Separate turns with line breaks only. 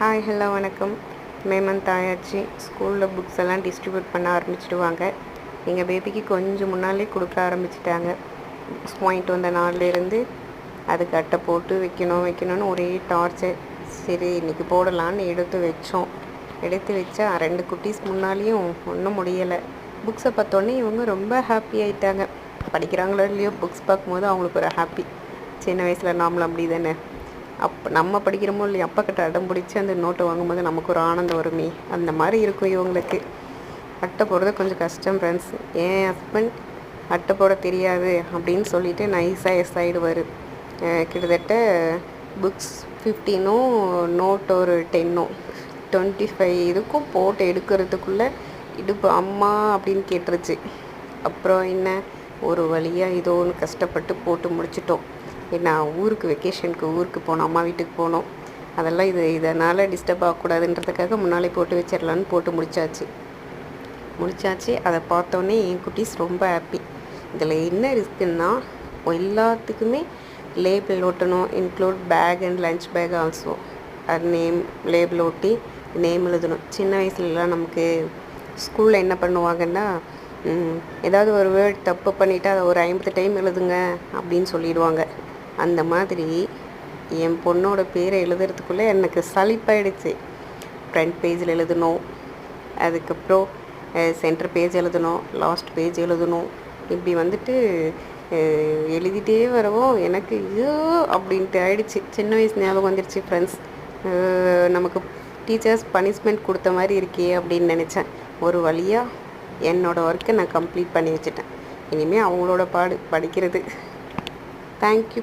Hi hello வணக்கம். May month ஆயாச்சு ஸ்கூலில் புக்ஸ் எல்லாம் டிஸ்ட்ரிபியூட் பண்ண ஆரம்பிச்சிடுவாங்க. எங்கள் பேபிக்கு கொஞ்சம் முன்னாலே கொடுக்க ஆரம்பிச்சிட்டாங்க. புக்ஸ் வாங்கிட்டு வந்த நாள்லேருந்து அதுக்கு அட்டை போட்டு வைக்கணும் வைக்கணும்னு ஒரே டார்ச்சர் சரி இன்றைக்கி போடலான்னு எடுத்து வச்சோம். எடுத்து வச்சா ரெண்டு குட்டீஸ் முன்னாலேயும் ஒன்றும் முடியலை. புக்ஸை பார்த்தோன்னே இவங்க ரொம்ப ஹாப்பி ஆகிட்டாங்க படிக்கிறாங்களோ இல்லையோ புக்ஸ் பார்க்கும்போது அவங்களுக்கு ஒரு ஹாப்பி சின்ன வயசில் நாமளும் அப்படி தானே அப்போ நம்ம படிக்கிறோமோ இல்லை அப்பா கிட்ட அடம் பிடிச்சி அந்த நோட்டை வாங்கும்போது நமக்கு ஒரு ஆனந்தம் வருமே. அந்த மாதிரி இருக்கும் இவங்களுக்கு. அட்டை போடுறது கொஞ்சம் கஷ்டம் ஃப்ரெண்ட்ஸ் என் ஹஸ்பண்ட் அட்டை போட தெரியாது அப்படின்னு சொல்லிட்டு நைஸாக எஸ் ஆகிடுவார் கிட்டத்தட்ட புக்ஸ் ஃபிஃப்டீனும் நோட் ஒரு டென்னும் டுவெண்ட்டி ஃபைவ் இதுக்கும் போட்டு எடுக்கிறதுக்குள்ளே இடுப்பு அம்மா அப்படின்னு கேட்டுருச்சு. அப்புறம் என்ன? ஒரு வழியாக ஏதோ ஒன்று கஷ்டப்பட்டு போட்டு முடிச்சிட்டோம். நான் ஊருக்கு வெக்கேஷனுக்கு ஊருக்கு போனோம் அம்மா வீட்டுக்கு போனோம். அதெல்லாம் இது இதனால் டிஸ்டர்ப் ஆகக்கூடாதுன்றதுக்காக முன்னாலே போட்டு வச்சிடலான்னு போட்டு முடிச்சாச்சு. முடிச்சாச்சு. அதை பார்த்தோன்னே என் குட்டீஸ் ரொம்ப ஹாப்பி இதில் என்ன ரிஸ்க்குன்னா எல்லாத்துக்குமே லேபிள் ஒட்டணும் include bag and lunch bag also அது நேம் லேபிள் ஒட்டி நேம் எழுதணும். சின்ன வயசுலலாம் நமக்கு ஸ்கூலில் என்ன பண்ணுவாங்கன்னா ஏதாவது ஒரு வேர்ட் தப்பு பண்ணிவிட்டு அதை ஒரு ஐம்பது டைம் எழுதுங்க அப்படின்னு சொல்லிடுவாங்க. அந்த மாதிரி என் பொண்ணோட பேரை எழுதுறதுக்குள்ளே எனக்கு சளிப்பாயிடுச்சு ஃப்ரண்ட் பேஜில் எழுதணும். அதுக்கப்புறம் சென்டர் பேஜ் எழுதணும். லாஸ்ட் பேஜ் எழுதணும். இப்படி வந்துட்டு எழுதிட்டே வரவும் எனக்கு ஐயோ அப்படின்ட்டு ஆயிடுச்சு. சின்ன வயசு ஞாபகம் வந்துடுச்சு ஃப்ரெண்ட்ஸ் நமக்கு டீச்சர்ஸ் பனிஷ்மெண்ட் கொடுத்த மாதிரி இருக்கே அப்படின்னு நினச்சேன். ஒரு வழியாக என்னோடய ஒர்க்கை நான் கம்ப்ளீட் பண்ணி வச்சுட்டேன். இனிமேல் அவங்களோட பாடு படிக்கிறது. Thank you